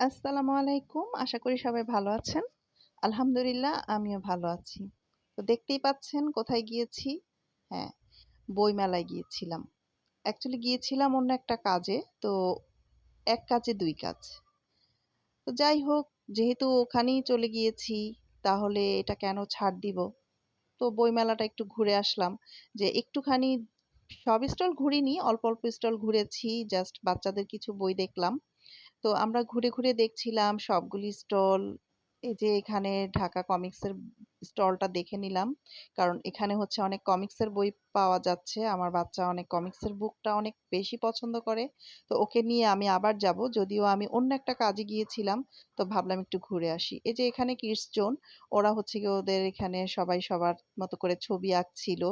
আসসালামু আলাইকুম। আশা করি সবাই ভালো আছেন। আলহামদুলিল্লাহ, আমিও ভালো আছি। তো দেখতেই পাচ্ছেন, কোথায় গিয়েছি? হ্যাঁ বইমেলায় গিয়েছিলাম। অ্যাকচুয়ালি গিয়েছিলাম অন্য একটা কাজে, তো এক কাজে দুই কাজ। তো যাই হোক, যেহেতু ওখানেই চলে গিয়েছি, তাহলে এটা কেন ছাড় দিব? তো বইমেলাটা একটু ঘুরে আসলাম, যে একটুখানি সব স্টল ঘুরিনি, অল্প অল্প স্টল ঘুরেছি জাস্ট বাচ্চাদের কিছু বই দেখলাম। তো আমরা ঘুরে ঘুরে দেখছিলাম সবগুলি স্টল। এই যে এখানে ঢাকা কমিক্সের স্টলটা দেখে নিলাম। কারণ এখানে হচ্ছে অনেক কমিক্সের বই পাওয়া যাচ্ছে। আমার বাচ্চা অনেক কমিক্সের বুকটা অনেক বেশি পছন্দ করে। তো ওকে নিয়ে আমি আবার যাব। যদিও আমি অন্য একটা কাজে গিয়েছিলাম, তো ভাবলাম একটু ঘুরে আসি। এই যে এখানে কিডস জোন, ওরা হচ্ছে কি ওদের এখানে সবাই সবার মতো করে ছবি আঁকছিল।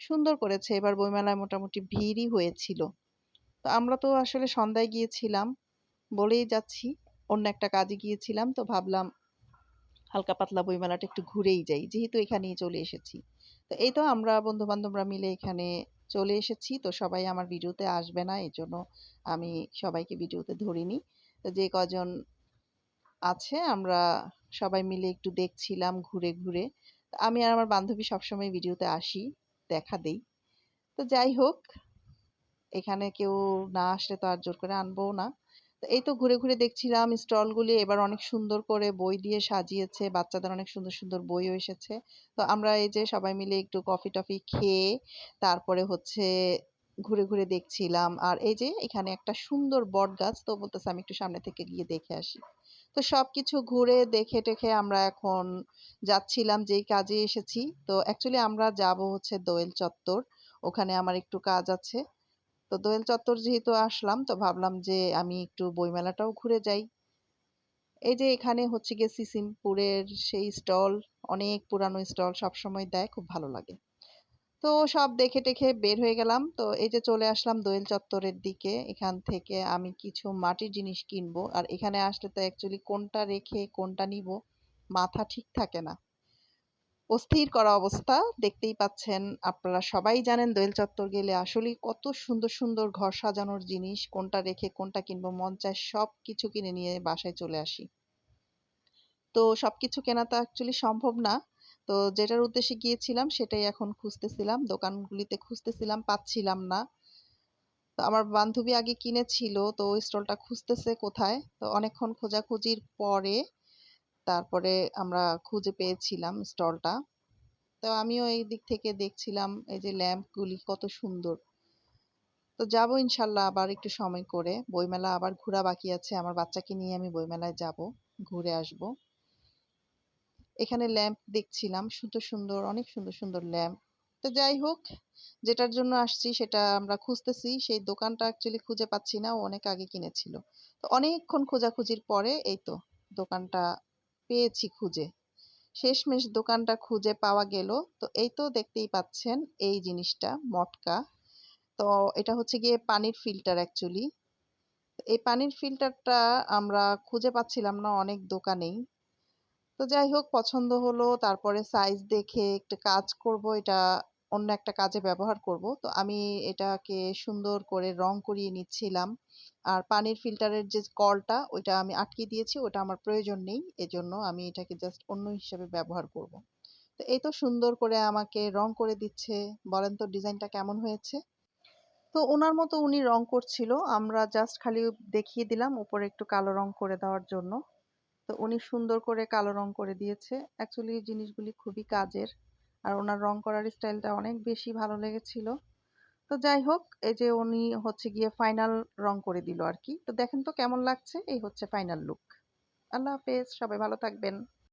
সুন্দর করেছে। এবার বইমেলায় মোটামুটি ভিড়ই হয়েছিল। তো আমরা তো আসলে সন্ধ্যায় গিয়েছিলাম। বলেই যাচ্ছি। অন্য একটা কাজে গিয়েছিলাম তো ভাবলাম হালকা পাতলা বইমেলাটা একটু ঘুরেই যাই, যেহেতু এখানেই চলে এসেছি। তো এই তো আমরা বন্ধু বান্ধবরা মিলে এখানে চলে এসেছি। তো সবাই আমার ভিডিওতে আসবে না এই জন্য আমি সবাইকে ভিডিওতে ধরিনি। তো যে কজন আছে, আমরা সবাই মিলে একটু দেখছিলাম ঘুরে ঘুরে। আমি আর আমার বান্ধবী সবসময় ভিডিওতে আসি, দেখা দেই। তো যাই হোক, এখানে কেউ না আসলে তো আর জোর করে আনব না। এই তো ঘুরে ঘুরে দেখছিলাম স্টলগুলি এবার অনেক সুন্দর করে বই দিয়ে সাজিয়েছে, বাচ্চাদের অনেক সুন্দর সুন্দর বইও এসেছে। তো আমরা এই যে সবাই মিলে একটু কফি টফি খেয়ে তারপরে হচ্ছে ঘুরে ঘুরে দেখছিলাম। আর এই যে এখানে একটা সুন্দর বট গাছ, তো বলতেছে আমি একটু সামনে থেকে গিয়ে দেখে আসি। তো সব কিছু ঘুরে দেখে টেখে আমরা এখন যাচ্ছিলাম যেই কাজে এসেছি। তো অ্যাকচুয়ালি আমরা যাব হচ্ছে দোয়েল চত্বর, ওখানে আমার একটু কাজ আছে। তো দোয়েল চত্বর যেহেতু আসলাম, তো ভাবলাম যে আমি একটু বইমেলাটাও ঘুরে যাই। এই যে এখানে হচ্ছে গিয়ে সিসিমপুরের সেই স্টল, অনেক পুরানো স্টল সবসময় দেয়, খুব ভালো লাগে। তো সব দেখে টেখে বের হয়ে গেলাম। তো এই যে চলে আসলাম দোয়েল চত্বরের দিকে, এখান থেকে আমি কিছু মাটির জিনিস কিনবো। আর এখানে আসলে তো অ্যাকচুয়ালি কোনটা রেখে কোনটা নিব, মাথা ঠিক থাকে না। অস্থির করা অবস্থা দেখতেই পাচ্ছেন আপনারা সবাই জানেন দোয়েল চত্বর গেলে আসলেই কত সুন্দর সুন্দর ঘর সাজানোর জিনিস, কোনটা রেখে কোনটা কিনবো, মন চায় সব কিছু কিনে নিয়ে বাসায় চলে আসি। তো সবকিছু কেনা তো অ্যাকচুয়ালি সম্ভব না। তো যেটার উদ্দেশ্যে গিয়েছিলাম সেটাই এখন খুঁজতেছিলাম, দোকানগুলিতে খুঁজতেছিলাম, পাচ্ছিলাম না। তো আমার বান্ধবী আগে কিনেছিল, তো ওই স্টলটা খুঁজতেছে কোথায়? তো অনেকক্ষণ খোঁজাখুঁজির পরে তারপরে আমরা খুঁজে পেয়েছিলাম স্টলটা তো আমিও এই দিক থেকে দেখছিলাম এই যে ল্যাম্পগুলি কত সুন্দর। তো যাব ইনশাল্লাহ আবার একটু সময় করে। বইমেলা আবার ঘোরা বাকি আছে। আমার বাচ্চাকে নিয়ে আমি বইমেলায় যাব, ঘুরে আসব। এখানে ল্যাম্প দেখছিলাম, সুন্দর সুন্দর, অনেক সুন্দর সুন্দর ল্যাম্প। তো যাই হোক, যেটার জন্য আসছি সেটা আমরা খুঁজতেছি। সেই দোকানটা অ্যাকচুয়ালি খুঁজে পাচ্ছি না অনেক আগে কিনেছিল। তো অনেকক্ষণ খোঁজাখুঁজির পরে এই তো দোকানটা পেয়েছি খুঁজে। শেষমেশ দোকানটা খুঁজে পাওয়া গেল। তো এই তো দেখতেই পাচ্ছেন এই জিনিসটা, মটকা। তো এটা হচ্ছে গিয়ে পানির ফিল্টার অ্যাকচুয়ালি এই পানির ফিল্টারটা আমরা খুঁজে পাচ্ছিলাম না অনেক দোকানেই। তো যাই হোক, পছন্দ হলো, তারপরে সাইজ দেখে একটু কাজ করব, এটা অন্য একটা কাজে ব্যবহার করব। তো আমি এটাকে সুন্দর করে রং করিয়ে নিচ্ছিলাম। আর পানির ফিল্টারের যে কলটা, ওইটা আমি আটকে দিয়েছি, ওটা আমার প্রয়োজন নেই। এজন্য আমি এটাকে জাস্ট অন্য হিসেবে ব্যবহার করব। তো এই তো সুন্দর করে আমাকে রং করে দিচ্ছে। বলেন তো ডিজাইনটা কেমন হয়েছে? তো ওনার মতো উনি রং করছিল। আমরা জাস্ট খালি দেখিয়ে দিলাম উপরে একটু কালো রং করে দেওয়ার জন্য। তো উনি সুন্দর করে কালো রং করে দিয়েছে। অ্যাকচুয়ালি জিনিসগুলি খুবই কাজের। আর ওনার রং করার স্টাইলটা অনেক বেশি ভালো লেগেছিল। তো যাই হোক, এই যে উনি হচ্ছে গিয়ে ফাইনাল রং করে দিল আর কি। তো দেখেন তো কেমন লাগছে? এই হচ্ছে ফাইনাল লুক আল্লাহ হাফেজ, সবাই ভালো থাকবেন।